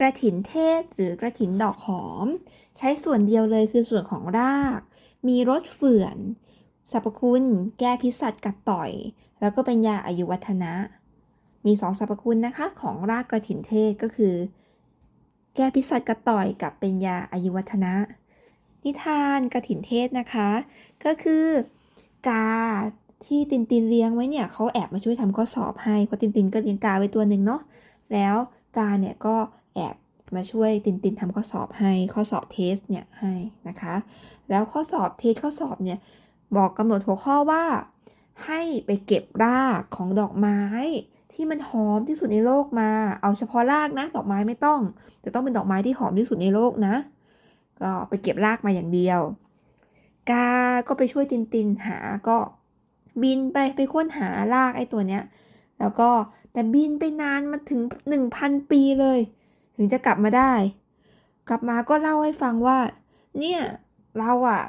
กระถินเทศหรือกระถินดอกหอม ใช้ส่วนเดียวเลยคือส่วนของราก มีรสเฝื่อนสรรพคุณ แก้พิษสัตว์กัดต่อย แล้วก็เป็นยาอายุวัฒนะ มีสองสรรพคุณนะคะของรากกระถินเทศก็คือ แก้พิษสัตว์กัดต่อยกับเป็นยาอายุวัฒนะ นิทานกระถินเทศนะคะ ก็คือกาที่ตินตินเลี้ยงไว้เนี่ยเขาแอบมาช่วยทำข้อสอบให้เพราะตินตินก็เลี้ยงกาไว้ตัวหนึ่งเนาะแล้วกาเนี่ยก็ แอบมาช่วยตินตินทำข้อสอบให้ข้อสอบเทสเนี่ยให้นะคะ แล้วข้อสอบเทสข้อสอบเนี่ยบอกกำหนดหัวข้อว่า ให้ไปเก็บรากของดอกไม้ ที่มันหอมที่สุดในโลกมา เอาเฉพาะรากนะ ดอกไม้ไม่ต้อง แต่ต้องเป็นดอกไม้ที่หอมที่สุดในโลกนะ ก็ไปเก็บรากมาอย่างเดียว กา ก็ไปช่วยตินตินหาก็บินไปไปค้นหารากไอ้ตัวเนี้ย แล้วก็แต่บินไปนานมาถึง 1,000 ปีเลย ถึงจะกลับมาได้ กลับมาก็เล่าให้ฟังว่า เนี่ยเราอะ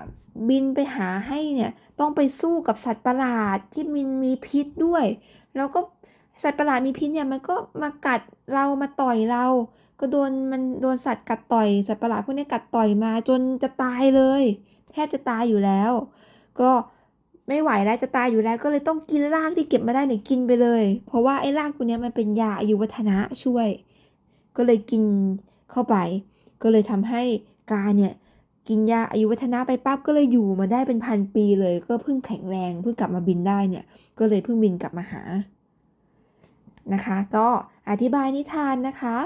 บินไปหาให้เนี่ยต้องไปสู้กับสัตว์ประหลาดที่มันมีพิษด้วย แล้วก็สัตว์ประหลาดมีพิษเนี่ยมันก็มากัดเรามาต่อยเรา ก็โดนมันโดนสัตว์กัดต่อยสัตว์ประหลาดพวกนี้กัดต่อยมาจนจะตายเลย แทบจะตายอยู่แล้ว ก็ไม่ไหวแล้วจะตายอยู่แล้วก็เลยต้องกินรากที่เก็บมาได้เนี่ยกินไปเลย เพราะว่าไอ้รากตัวนี้มันเป็นยาอายุวัฒนะช่วย ก็เลยกินเข้าไป ก็เลยทำให้กาเนี่ยกินยาอายุวัฒนะไปปั๊บก็เลยอยู่มาได้เป็นพันปีเลย ก็เพิ่งแข็งแรงเพิ่งกลับมาบินได้เนี่ย ก็เลยเพิ่งบินกลับมาหานะคะ ก็อธิบายนิทานนะคะ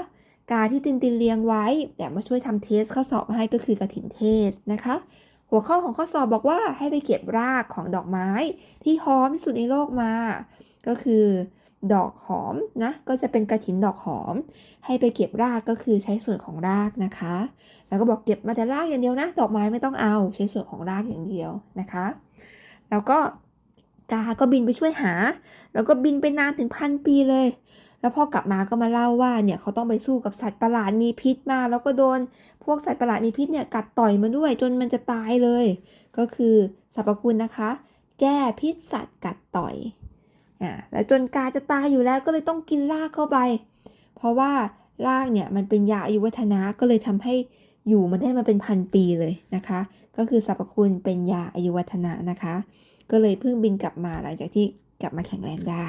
กาที่ตินตินเลี้ยงไว้แต่มาช่วยทำเทสข้อสอบให้ก็คือกระถินเทสนะคะ หัวข้อของข้อสอบบอกว่าให้ไปเก็บรากของดอกไม้ ที่หอมที่สุดในโลกมา ก็คือ ดอกหอมนะก็จะเป็นกระถินดอกหอม ให้ไปเก็บรากก็คือใช้ส่วนของรากนะคะ แล้วก็บอกเก็บมาแต่รากอย่างเดียวนะ ดอกไม้ไม่ต้องเอาใช้ส่วนของรากอย่างเดียวนะคะ แล้วก็กาก็บินไปช่วยหา แล้วก็บินไปนานถึงพันปีเลย แล้วพอกลับมาก็มาเล่าว่าเนี่ยเขาต้องไปสู้กับสัตว์ประหลาดมีพิษมา แล้วก็โดนพวกสัตว์ประหลาดมีพิษเนี่ยกัดต่อยมาด้วยจนมันจะตายเลย ก็คือสรรพคุณนะคะ แก้พิษสัตว์กัดต่อย อ่าแล้วจนกาจะตายอยู่แล้วก็เลยต้องกินรากเข้าไป เพราะว่ารากเนี่ยมันเป็นยาอายุวัฒนะก็เลยทำให้อยู่มันได้มาเป็นพันปีเลยนะคะ ก็คือสรรพคุณเป็นยาอายุวัฒนะนะคะ ก็เลยเพิ่งบินกลับมาหลังจากที่กลับมาแข็งแรงได้